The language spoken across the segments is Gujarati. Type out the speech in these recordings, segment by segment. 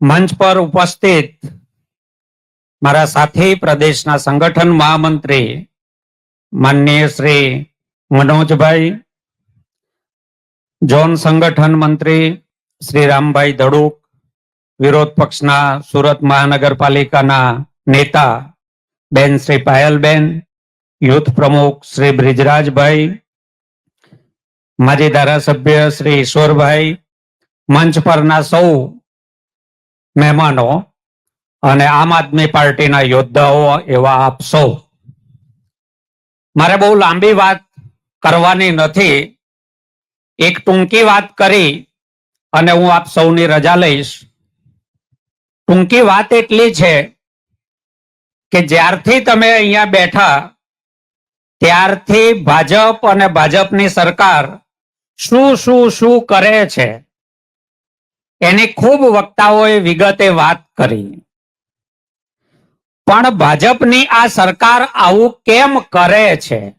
મંચ પર ઉપસ્થિત મારા સાથી પ્રદેશના સંગઠન મહામંત્રી માનનીય શ્રી મનોજભાઈ, ઝોન સંગઠન મંત્રી શ્રી રામભાઈ ધડુક, વિરોધ પક્ષના સુરત મહાનગરપાલિકાના નેતા બેન શ્રી પાયલબેન, યુથ પ્રમુખ શ્રી બ્રિજરાજભાઈ, માજી ધારાસભ્ય શ્રી ઈશ્વરભાઈ, મંચ પરના સૌ મહેમાનો અને આમ આદમી પાર્ટીના યોદ્ધાઓ એવા આપ સૌ. મારે બહુ લાંબી વાત કરવાની નથી. એક ટૂંકી વાત કરી અને હું આપ સૌની રજા લઈશ. ટૂંકી વાત એટલી છે કે જ્યારથી તમે અહીંયા બેઠા, ત્યારથી ભાજપ અને ભાજપની સરકાર શું શું શું કરે છે? એની ખૂબ વક્તાઓએ વિગતે વાત કરી. પણ ભાજપની આ સરકાર આવું કેમ કરે છે?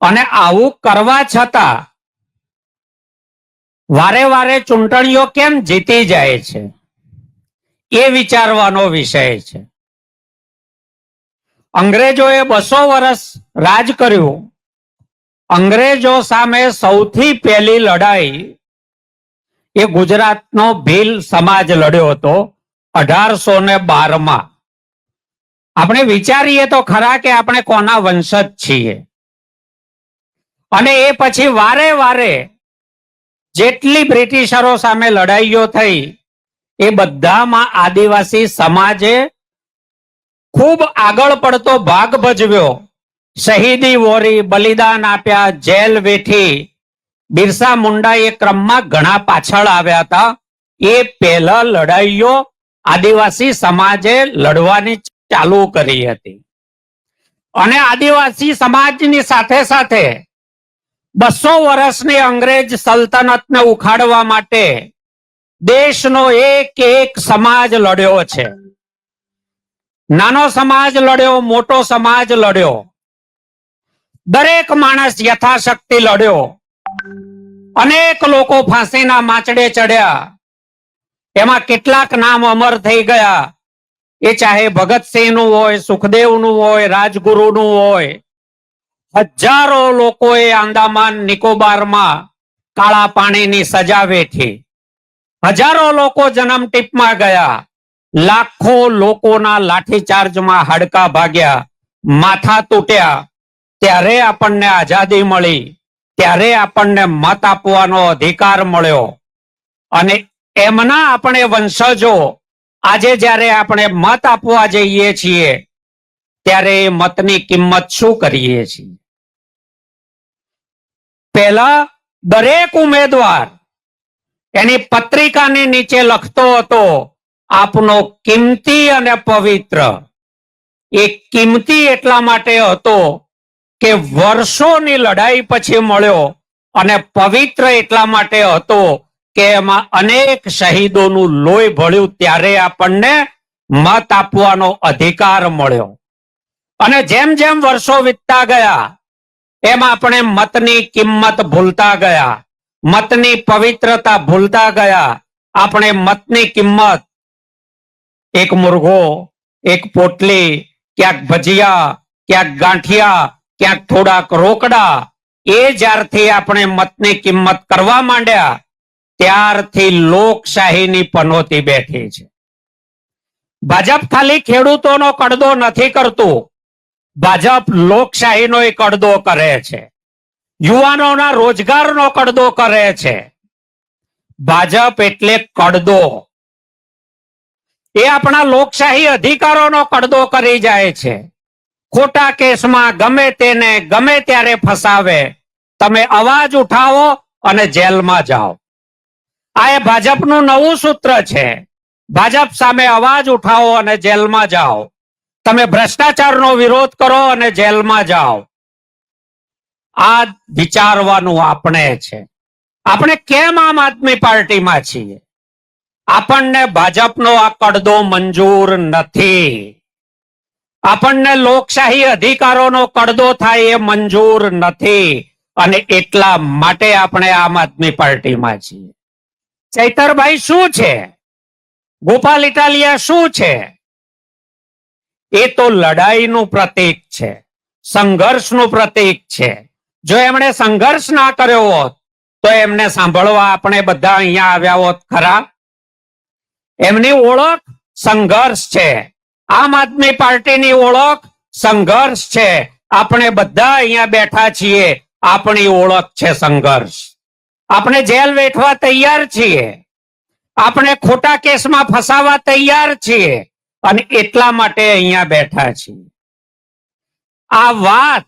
અને આવું કરવા છતાં વારે વારે ચૂંટણીઓ કેમ જીતી જાય છે? એ વિચારવાનો વિષય છે. અંગ્રેજોએ બસો વર્ષ રાજ કર્યું. અંગ્રેજો સામે સૌથી પહેલી લડાઈ એ ગુજરાતનો ભીલ સમાજ લડ્યો હતો અઢારસો ને બારમાં. આપણે વિચારીએ તો ખરા કે આપણે કોના વંશજ છીએ? અને એ પછી વારે વારે જેટલી બ્રિટિશરો સામે લડાઈઓ થઈ, એ બધામાં આદિવાસી સમાજે ખૂબ આગળ પડતો ભાગ ભજવ્યો. શહીદી વોરી બલિદાન આપ્યા, જેલ વેઠી બિરસા મુંડા એ ક્રમમાં ઘણા પાછળ આવ્યા હતા. એ પહેલા લડાઈઓ આદિવાસી સમાજે લડવાની ચાલુ કરી હતી. અને આદિવાસી સમાજની સાથે સાથે બસો વર્ષની અંગ્રેજ સલ્તનતને ઉખાડવા માટે દેશનો એક એક સમાજ લડ્યો છે. નાનો સમાજ લડ્યો, મોટો સમાજ લડ્યો. દરેક માણસ યથાશક્તિ લડ્યો. અનેક લોકો ફાંસીના માચડે ચડ્યા. એમાં કેટલાક નામ અમર થઈ ગયા. એ ચાહે ભગતસિંહનું હોય, સુખદેવનું હોય, રાજગુરુનું હોય. હજારો લોકોએ આંદામાન નિકોબારમાં કાળા પાણીની સજા વેઠી. હજારો લોકો જન્મ ટીપમાં ગયા. લાખો લોકોના લાઠીચાર્જમાં હાડકા ભાગ્યા. માથા તૂટ્યા. ત્યારે આપણને આઝાદી મળી. ત્યારે આપણને મત આપવાનો અધિકાર મળ્યો. અને એમના આપણે વંશજો, આજે જ્યારે આપણે મત આપવા જઈએ છીએ, ત્યારે એ મતની કિંમત શું કરીએ છીએ? પહેલા દરેક ઉમેદવાર એની પત્રિકાની નીચે લખતો હતો, આપનો કિંમતી અને પવિત્ર. એ કિંમતી એટલા માટે હતો કે વર્ષોની લડાઈ પછી મળ્યો અને પવિત્ર એટલા માટે હતો કે એમાં અનેક શહીદોનું લોહી ભળ્યું ત્યારે આપણને મત આપવાનો અધિકાર મળ્યો. અને જેમ જેમ વર્ષો વીતતા ગયા, એમ આપણે મતની કિંમત ભૂલતા ગયા, મતની પવિત્રતા ભૂલતા ગયા, આપણે મતની કિંમત, એક મુર્ગો એક પોટલી, ક્યાંક ભજીયા, ક્યાંક ગાંઠિયા ક્યાંક થોડાક રોકડા, એ જ્યારથી આપણે મતની કિંમત કરવા માંડ્યા, ત્યારથી લોકશાહીની પનોતી બેઠી છે. ભાજપ ખાલી ખેડૂતોનો કડદો નથી કરતું, ભાજપ લોકશાહીનો કડદો કરે છે. યુવાનોના રોજગારનો કડદો કરે છે. ભાજપ એટલે કડદો. એ આપણા લોકશાહી અધિકારોનો કડદો કરી જાય છે. ખોટા કેસમાં ગમે તેને, ગમે ત્યારે ફસાવે, તમે અવાજ ઉઠાવો અને જેલમાં જાઓ. આ એ ભાજપનું નવું સૂત્ર છે. ભાજપ સામે અવાજ ઉઠાવો અને જેલમાં જાઓ. તમે ભ્રષ્ટાચારનો વિરોધ કરો અને જેલમાં જાઓ. આ વિચારવાનું આપણે છે. આપણે કેમ આમ આદમી પાર્ટીમાં છીએ? આપણને ભાજપનો આ કડદો મંજૂર નથી. આપણને લોકશાહી અધિકારોનો કડદો થાય એ મંજૂર નથી. અને એટલા માટે આપણે આમ આદમી પાર્ટીમાં છીએ. ચૈતરભાઈ શું છે? ગોપાલ ઇટાલિયા શું છે? એ તો લડાઈનું પ્રતીક છે. સંઘર્ષનું પ્રતીક છે. જો એમણે સંઘર્ષ ના કર્યો હોત, તો એમને સાંભળવા આપણે બધા અહીંયા આવ્યા હોત ખરા? એમની ઓળખ સંઘર્ષ છે. આમ આદમી પાર્ટીની ઓળખ સંઘર્ષ છે. આપણે બધા અહીંયા બેઠા છીએ. આપણી ઓળખ છે સંઘર્ષ. આપણે જેલ વેઠવા તૈયાર છીએ. આપણે ખોટા કેસમાં ફસાવા તૈયાર છીએ. અને એટલા માટે અહીંયા બેઠા છીએ. આ વાત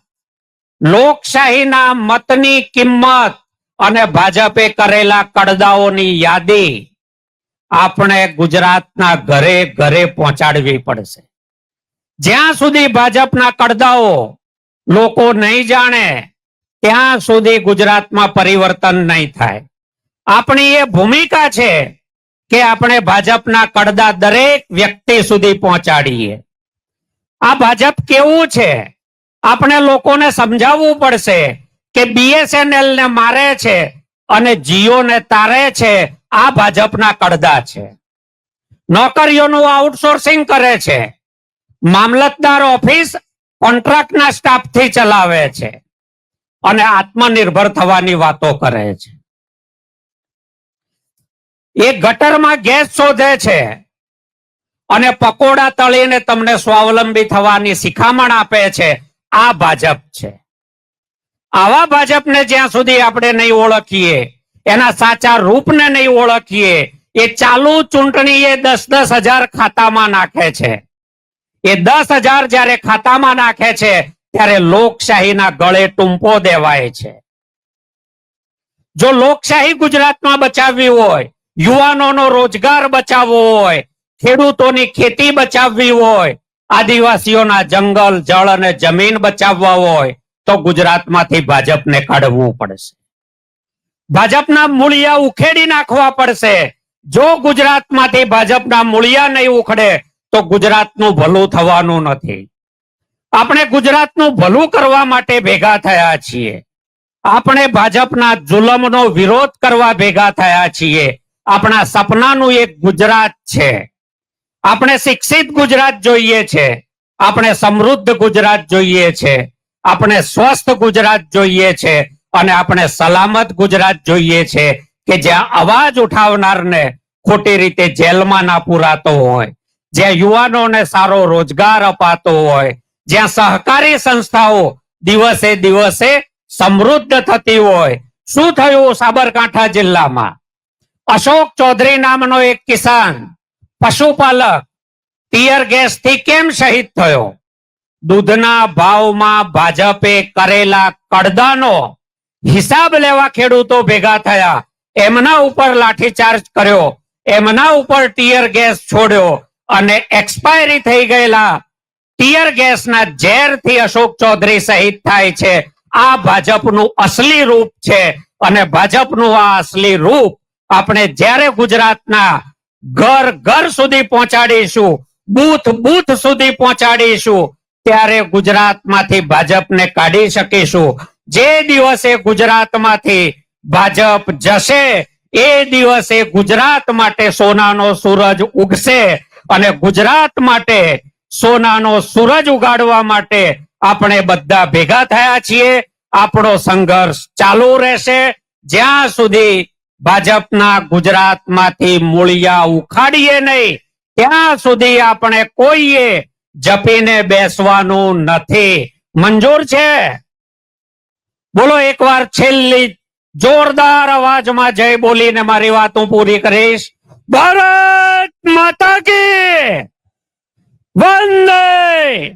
લોકશાહીના મતની કિંમત અને ભાજપે કરેલા કડદાઓની યાદી આપણે ગુજરાતના ઘરે ઘરે પહોંચાડવી પડશે. જ્યાં સુધી ભાજપના કડદાઓ લોકો નહીં જાણે, ત્યાં સુધી ગુજરાતમાં પરિવર્તન નહીં થાય. આપણી એ ભૂમિકા છે કે આપણે ભાજપના કડદા દરેક વ્યક્તિ સુધી પહોંચાડીએ. આ ભાજપ કેવું છે? આપણે લોકોને સમજાવવું પડશે કે બીએસએનએલ ને મારે છે અને જીઓ ને તારે છે આ ભાજપના કડદા છે. નોકરીઓનું આઉટસોર્સિંગ કરે છે. મામલતદાર ઓફિસ કોન્ટ્રાક્ટના સ્ટાફથી ચલાવે છે. અને આત્મનિર્ભર થવાની વાતો કરે છે. એ ગટરમાં ગેસ શોધે છે. અને પકોડા તળીને તમને સ્વાવલંબી થવાની શિખામણ આપે છે. આ ભાજપ છે. આવા ભાજપને જ્યાં સુધી આપણે નહીં ઓળખીએ એના સાચા રૂપને નહીં ઓળખીએ. એ ચાલુ ચૂંટણી એ દસ દસ હજાર ખાતામાં નાખે છે. એ દસ હજાર જયારે ખાતામાં નાખે છે, ત્યારે લોકશાહીના ગળે ટૂંપો દેવાય છે. જો લોકશાહી ગુજરાતમાં બચાવવી હોય, યુવાનોનો રોજગાર બચાવવો હોય, ખેડૂતોની ખેતી બચાવવી હોય, આદિવાસીઓના જંગલ, જળ અને જમીન બચાવવા હોય, તો ગુજરાતમાંથી ભાજપને કાઢવું પડશે. ભાજપના મૂળિયા ઉખેડી નાખવા પડશે. જો ગુજરાતમાંથી ભાજપના મૂળિયા નહીં ઉખડે, તો ગુજરાતનું ભલું થવાનું નથી. આપણે ગુજરાતનું ભલું કરવા માટે ભેગા થયા છીએ. આપણે ભાજપના જુલમનો વિરોધ કરવા ભેગા થયા છીએ. આપણા સપનાનું એક ગુજરાત છે. આપણે શિક્ષિત ગુજરાત જોઈએ છે. આપણે સમૃદ્ધ ગુજરાત જોઈએ છે. આપણે સ્વસ્થ ગુજરાત જોઈએ છે. અને આપણે સલામત ગુજરાત જોઈએ છે કે જ્યાં અવાજ ઉઠાવનારને ખોટી રીતે જેલમાં ના પુરાતો હોય, જ્યાં યુવાનોને સારો રોજગાર અપાતો હોય, જ્યાં સહકારી સંસ્થાઓ દિવસે દિવસે સમૃદ્ધ થતી હોય. શું થયું સાબરકાંઠા જિલ્લામાં? અશોક ચૌધરી નામનો એક કિસાન, પશુપાલક, ટીયર ગેસથી કેમ શહીદ થયો? દૂધના ભાવમાં ભાજપે કરેલા કડદાનો હિસાબ લેવા ખેડૂતો ભેગા થયા. એમના ઉપર લાઠીચાર્જ કર્યો. એમના ઉપર ટીયર ગેસ છોડ્યો અને એક્સપાયરી થઈ ગયેલા ટીયર ગેસના ઝેરથી અશોક ચૌધરી શહીદ થાય છે. આ ભાજપનું અસલી રૂપ છે અને ભાજપનું આ અસલી રૂપ આપણે જ્યારે ગુજરાતના ઘર ઘર સુધી પહોંચાડીશું, બૂથ બૂથ સુધી પહોંચાડીશું, ત્યારે ગુજરાતમાંથી ભાજપને કાઢી શકીશું. જે દિવસે ગુજરાતમાંથી ભાજપ જશે, એ દિવસે ગુજરાત માટે સોનાનો સૂરજ ઉગશે અને ગુજરાત માટે સોનાનો સૂરજ ઉગાડવા માટે આપણે બધા ભેગા થયા છીએ. આપણો સંઘર્ષ ચાલુ રહેશે. જ્યાં સુધી ભાજપના ગુજરાતમાંથી મૂળિયા ઉખાડીએ નહીં, ત્યાં સુધી આપણે કોઈએ જપીને બેસવાનું નથી. મંજૂર છે? બોલો એકવાર છેલ્લી જોરદાર અવાજમાં જય બોલીને મારી વાત હું પૂરી કરીશ. ભારત માતા કી વંદે!